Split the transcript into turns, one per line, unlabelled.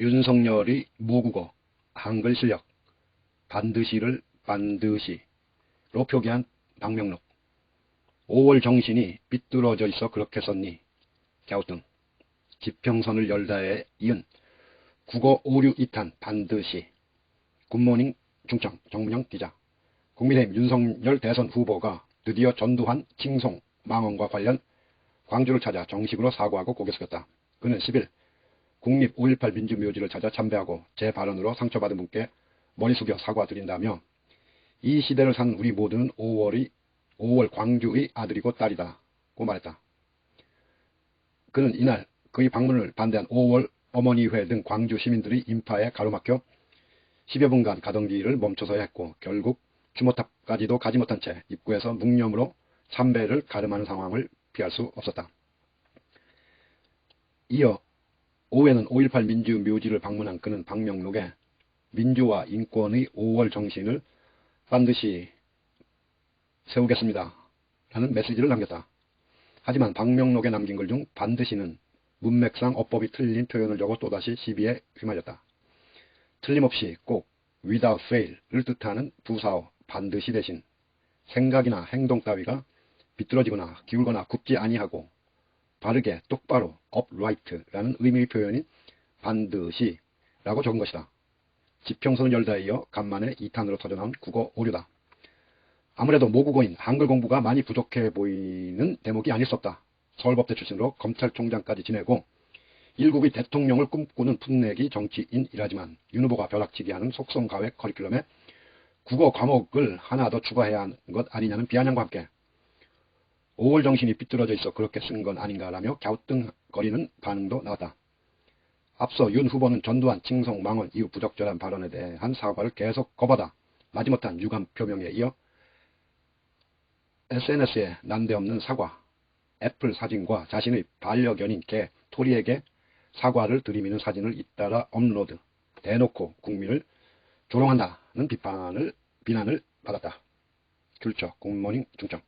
윤석열의 모국어 한글 실력 반드시를 반드시로 표기한 방명록. 5월 정신이 삐뚤어져 있어 그렇게 썼니? 갸우뚱. 지평선을 열다에 이은 국어 오류 2탄 반드시. 굿모닝 중청 정문영 기자. 국민의힘 윤석열 대선 후보가 드디어 전두환 칭송 망언과 관련 광주를 찾아 정식으로 사과하고 고개 숙였다. 그는 10일 국립 5.18 민주묘지를 찾아 참배하고 제 발언으로 상처받은 분께 머리 숙여 사과드린다며 이 시대를 산 우리 모두는 5월이 5월 광주의 아들이고 딸이다고 말했다. 그는 이날 그의 방문을 반대한 5월 어머니회 등 광주 시민들이 인파에 가로막혀 10여 분간 가던 길을 멈춰서야 했고 결국 주모탑까지도 가지 못한 채 입구에서 묵념으로 참배를 가름하는 상황을 피할 수 없었다. 이어 오후에는 5.18 민주 묘지를 방문한 그는 방명록에 민주와 인권의 5월 정신을 반드시 세우겠습니다. 라는 메시지를 남겼다. 하지만 방명록에 남긴 글 중 반드시는 문맥상 어법이 틀린 표현을 적어 또다시 시비에 휘말렸다. 틀림없이 꼭 without fail을 뜻하는 부사어 반드시 대신 생각이나 행동 따위가 비뚤어지거나 기울거나 굽지 아니하고 바르게 똑바로 upright라는 의미의 표현인 반드시 라고 적은 것이다. 지평선을 열다에 이어 간만에 2탄으로 터져나온 국어 오류다. 아무래도 모국어인 한글 공부가 많이 부족해 보이는 대목이 아닐 수 없다. 서울법대 출신으로 검찰총장까지 지내고 일국의 대통령을 꿈꾸는 풋내기 정치인이라지만 윤 후보가 벼락치기 하는 속성가외 커리큘럼에 국어 과목을 하나 더 추가해야 하는 것 아니냐는 비아냥과 함께 5월 정신이 삐뚤어져 있어 그렇게 쓴 건 아닌가라며 갸우뚱거리는 반응도 나왔다. 앞서 윤 후보는 전두환 칭송 망언 이후 부적절한 발언에 대한 사과를 계속 거버다 마지못한 유감 표명에 이어 SNS에 난데없는 사과, 애플 사진과 자신의 반려견인 개 토리에게 사과를 들이미는 사진을 잇따라 업로드, 대놓고 국민을 조롱한다는 비판을, 비난을 받았다. 귤처, 굿모닝 중점.